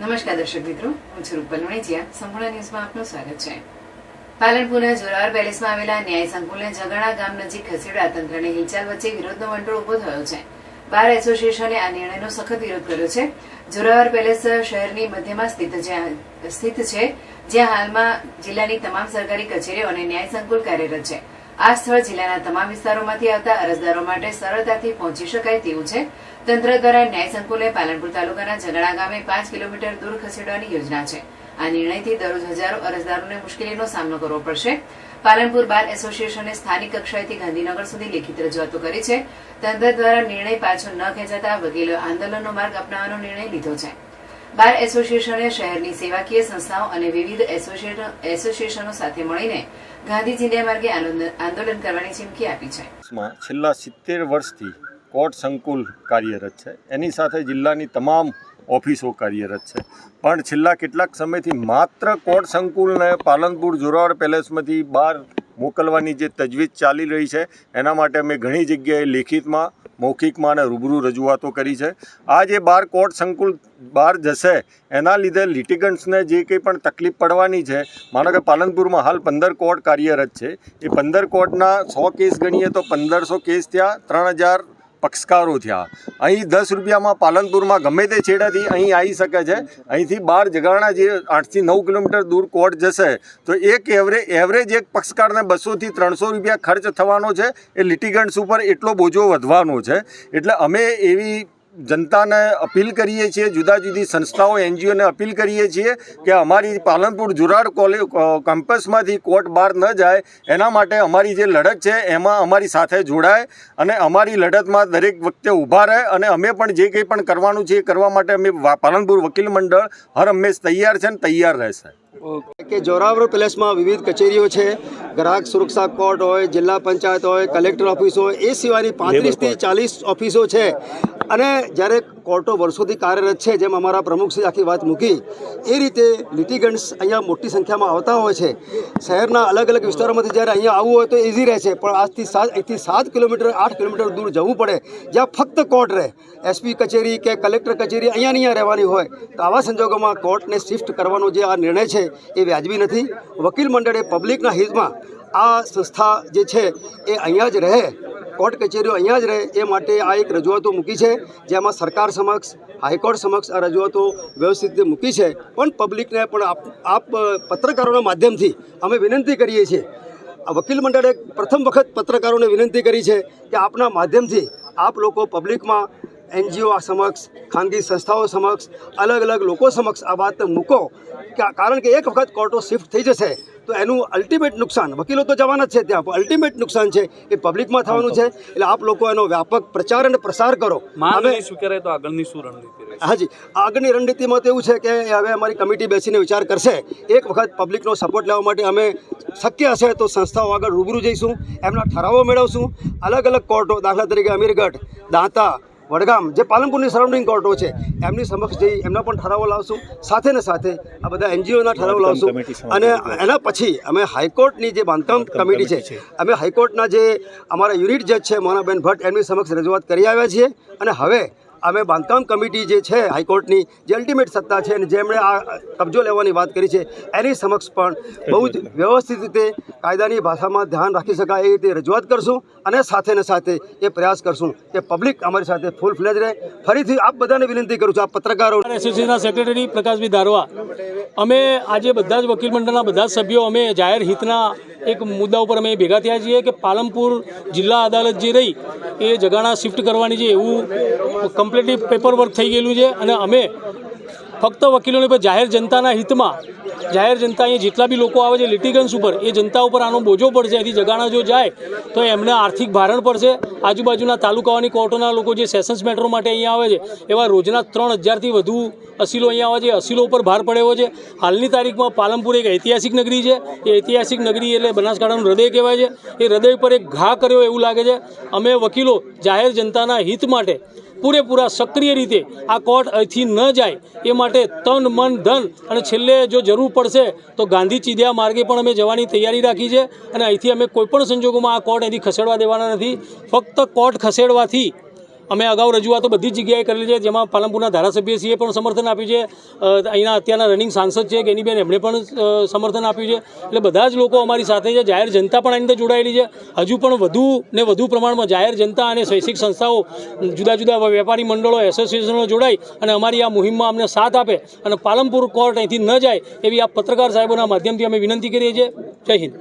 નમસ્કાર દર્શક મિત્રો, હું છું રૂપલ વણેજિયા સંપૂર્ણ ન્યૂઝમાં આપનું સ્વાગત છે. પાલનપુરના જોરાવર પેલેસમાં આવેલા ન્યાય સંકુલને જગાણા ગામ નજીક ખસેડવા તંત્રની હિલચાલ વચ્ચે વિરોધનો વંટોળ ઊભો થયો છે. બાર એસોસિએશને આ નિર્ણયનો સખત વિરોધ કર્યો છે. જોરાવર પેલેસ શહેરની મધ્યમાં સ્થિત છે, જ્યાં હાલમાં જિલ્લાની તમામ સરકારી કચેરીઓ અને ન્યાય સંકુલ કાર્યરત છે. આ સ્થળ જિલ્લાના તમામ વિસ્તારોમાંથી આવતા અરજદારો માટે સરળતાથી પહોંચી શકાય તેવું છે. તંત્ર દ્વારા ન્યાય સંકુલે પાલનપુર તાલુકાના ઝઘડા ગામે પાંચ કિલોમીટર દૂર ખસેડવાની યોજના છે. આ નિર્ણયથી દરરોજ હજારો અરજદારોને મુશ્કેલીનો સામનો કરવો પડશે. પાલનપુર બાર એસોસિએશને સ્થાનિક કક્ષાએથી ગાંધીનગર સુધી લેખિત રજૂઆતો કરી છે. તંત્ર દ્વારા નિર્ણય પાછો ન ખેંચાતા વકીલો આંદોલનનો માર્ગ અપનાવવાનો નિર્ણય લીધો છે. બાર એસોસિએશને શહેરની સેવાકીય સંસ્થાઓ અને વિવિધ એસોસિએશનો સાથે મળીને ગાંધીજીને માર્ગે આંદોલન કરવાની ચીમકી આપી છે. છેલ્લા સિત્તેર વર્ષથી કોર્ટ સંકુલ કાર્યરત છે. એની સાથે જિલ્લાની તમામ ઓફિસો કાર્યરત છે. પણ છેલ્લા કેટલાક સમયથી માત્ર કોર્ટ સંકુલને પાલનપુર જોરાવર પેલેસમાંથી બહાર મોકલવાની જે તજવીજ ચાલી રહી છે, એના માટે અમે ઘણી જગ્યાએ લેખિતમાં મૌખિકમાં અને રૂબરૂ રજૂઆતો કરી છે. આ જે બાર કોર્ટ સંકુલ બહાર જશે, એના લીધે લિટિગન્ટ્સને જે કંઈ પણ તકલીફ પડવાની છે માનો કે પાલનપુરમાં હાલ પંદર કોર્ટ કાર્યરત છે. એ પંદર કોર્ટના સો કેસ ગણીએ તો પંદરસો કેસ ત્યાં ત્રણ હજાર પક્ષકારો થયા. અહીં દસ રૂપિયામાં પાલનપુરમાં ગમે તે છેડાથી અહીં આવી શકે છે. અહીંથી બાર જગાણા જે આઠથી નવ કિલોમીટર દૂર કોર્ટ જશે, તો એક એવરેજ એવરેજ એક પક્ષકારને બસોથી ત્રણસો રૂપિયા ખર્ચ થવાનો છે. એ લિટિગન્ટ્સ ઉપર એટલો બોજો વધવાનો છે. એટલે અમે એવી જનતાને અપીલ કરીએ છીએ, જુદા જુદી સંસ્થાઓ, એનજીઓને અપીલ કરીએ છીએ કે અમારી પાલનપુર જુરાડ કોલેજ કેમ્પસમાંથી કોર્ટ બહાર ન જાય. એના માટે અમારી જે લડત છે, એમાં અમારી સાથે જોડાય અને અમારી લડતમાં દરેક વખતે ઊભા રહે અને અમે પણ જે કંઈ પણ કરવાનું છે એ કરવા માટે અમે પાલનપુર વકીલ મંડળ હર હંમેશ તૈયાર છે ને તૈયાર રહેશે. કે જોરાવર પેલેસમાં વિવિધ કચેરીઓ છે ગ્રાહક સુરક્ષા કોર્ટ હોય જિલ્લા પંચાયત હોય કલેક્ટર ઓફિસ હોય એ સિવાયની પાંત્રીસથી ચાલીસ ઓફિસો છે. અને જ્યારે કોર્ટો વર્ષોથી કાર્યરત છે જેમ અમારા પ્રમુખશ્રી આખી વાત મૂકી એ રીતે લિટિગન્ટ્સ અહીંયા મોટી સંખ્યામાં આવતા હોય છે. શહેરના અલગ અલગ વિસ્તારોમાંથી જ્યારે અહીંયા આવવું હોય તો ઇઝી રહે છે પણ આજથી સાત અહીંથી સાત કિલોમીટર આઠ કિલોમીટર દૂર જવું પડે. જ્યાં ફક્ત કોર્ટ રહે. એસપી કચેરી કે કલેક્ટર કચેરી અહીંયા અહીંયા રહેવાની હોય. તો આવા સંજોગોમાં કોર્ટને શિફ્ટ કરવાનો જે આ નિર્ણય છે એ વ્યાજબી નથી. વકીલ મંડળે પબ્લિકના હિતમાં આ સંસ્થા જે છે એ અહીંયા જ રહે, કોર્ટ કચેરીઓ અહીંયા જ રહે, એ માટે આ એક રજૂઆતો મૂકી છે, જેમાં સરકાર સમક્ષ, હાઈકોર્ટ સમક્ષ આ રજૂઆતો વ્યવસ્થિત રીતે મૂકી છે. પણ પબ્લિકને પણ આપ પત્રકારોના માધ્યમથી અમે વિનંતી કરીએ છીએ, આ વકીલ મંડળે પ્રથમ વખત પત્રકારોને વિનંતી કરી છે કે આપના માધ્યમથી આપ લોકો પબ્લિકમાં એનજીઓ સમક્ષ ખાનગી સંસ્થાઓ સમક્ષ અલગ અલગ લોકો સમક્ષ આ વાત મૂકો. કારણ કે એક વખત કોર્ટો શિફ્ટ થઈ જશે તો એનું અલ્ટિમેટ નુકસાન વકીલો તો જવાના જ છે ત્યાં પણ અલ્ટિમેટ નુકસાન છે એ પબ્લિકમાં થવાનું છે એટલે આપ લોકો એનો વ્યાપક પ્રચાર અને પ્રસાર કરો. નહીં સ્વીકારે તો આગળની શું રણનીતિ હાજી આગળની રણનીતિમાં તો એવું છે કે હવે અમારી કમિટી બેસીને વિચાર કરશે. એક વખત પબ્લિકનો સપોર્ટ લેવા માટે અમે શક્ય હશે તો સંસ્થાઓ આગળ રૂબરૂ જઈશું એમના ઠરાવો મેળવશું. અલગ અલગ કોર્ટો દાખલા તરીકે અમીરગઢ દાંતા વડગામ જે પાલનપુરની સરાઉન્ડિંગ કોર્ટો છે એમની સમક્ષ જઈ એમના પણ ઠરાવો લાવશું. સાથે ને સાથે આ બધા એનજીઓના ઠરાવો લાવશું. અને એના પછી અમે હાઈકોર્ટની જે બાંધકામ કમિટી છે. અમે હાઈકોર્ટના જે અમારા યુનિટ જજ છે મોનાબેન ભટ્ટ એમની સમક્ષ રજૂઆત કરી આવ્યા છીએ. અને હવે અમે બાંધકામ કમિટી જે છે હાઈકોર્ટની, જે અલ્ટિમેટ સત્તા છે અને જેમણે આ કબજો લેવાની વાત કરી છે, એની સમક્ષ પણ બહુ જ વ્યવસ્થિત રીતે કાયદાની ભાષામાં ધ્યાન રાખી શકાય એ રીતે રજૂઆત કરશું અને સાથે ને સાથે એ પ્રયાસ કરશું કે પબ્લિક અમારી સાથે ફૂલ ફ્લેજ રહે. ફરીથી આપ બધાને વિનંતી કરું છું આ પત્રકારો એસોસિએશનના સેક્રેટરી પ્રકાશભાઈ ધારવા અમે આજે બધા જ વકીલ મંડળના બધા જ સભ્યો, અમે જાહેર હિતના એક મુદ્દા ઉપર અમે ભેગા થયા છીએ કે પાલનપુર જિલ્લા અદાલત જે રહી, એ જગાણા શિફ્ટ કરવાની છે એવું કમ્પ્લીટલી પેપર વર્ક થઈ ગયેલું છે અને અમે ફક્ત વકીલોને પર જાહેર જનતાના હિતમાં જાહેર જનતા અહીંયા જેટલા બી લોકો આવે છે લિટિગન્સ ઉપર, એ જનતા ઉપર આનો બોજો પડશે, અહીંથી જગાણા જો જાય, તો એમને આર્થિક ભારણ પડશે. આજુબાજુના તાલુકાઓની કોર્ટોના લોકો જે સેશન્સ મેટ્રો માટે અહીંયા આવે છે, એવા રોજના ત્રણ હજારથી વધુ અસીલો અહીંયા આવે છે અસીલો ઉપર ભાર પડ્યો છે. હાલની તારીખમાં પાલનપુર એક ઐતિહાસિક નગરી છે. એ ઐતિહાસિક નગરી એટલે બનાસકાંઠાનું હૃદય કહેવાય છે. એ હૃદય પર એક ઘા કર્યો એવું લાગે છે. અમે વકીલો જાહેર જનતાના હિત માટે પૂરેપૂરા સક્રિય રીતે આ કોર્ટ અહીંથી ન જાય એ માટે તન, મન, ધન અને છેલ્લે જો જરૂર પડશે તો ગાંધી ચીધ્યા માર્ગે પણ અમે જવાની તૈયારી રાખી છે અને અહીંથી અમે કોઈપણ સંજોગોમાં આ કોર્ટ અહીંથી ખસેડવા દેવાના નથી. ફક્ત કોર્ટ ખસેડવાથી અમે અગાઉ રજૂઆતો બધી જ જગ્યાએ કરેલી છે, જેમાં પાલનપુરના ધારાસભ્યશ્રીએ પણ સમર્થન આપ્યું છે. અહીંના અત્યારના રનિંગ સાંસદ છે, ગેનીબેન એમણે પણ સમર્થન આપ્યું છે. એટલે બધા જ લોકો અમારી સાથે છે, જાહેર જનતા પણ આની અંદર જોડાયેલી છે. હજુ પણ વધુ ને વધુ પ્રમાણમાં જાહેર જનતા અને શૈક્ષિક સંસ્થાઓ, જુદા જુદા વેપારી મંડળો, એસોસિએશનો જોડાય અને અમારી આ મુહિમમાં અમને સાથ આપે અને પાલનપુર કોર્ટ અહીંથી ન જાય એવી આ પત્રકાર સાહેબોના માધ્યમથી અમે વિનંતી કરીએ છીએ. જય હિન્દ.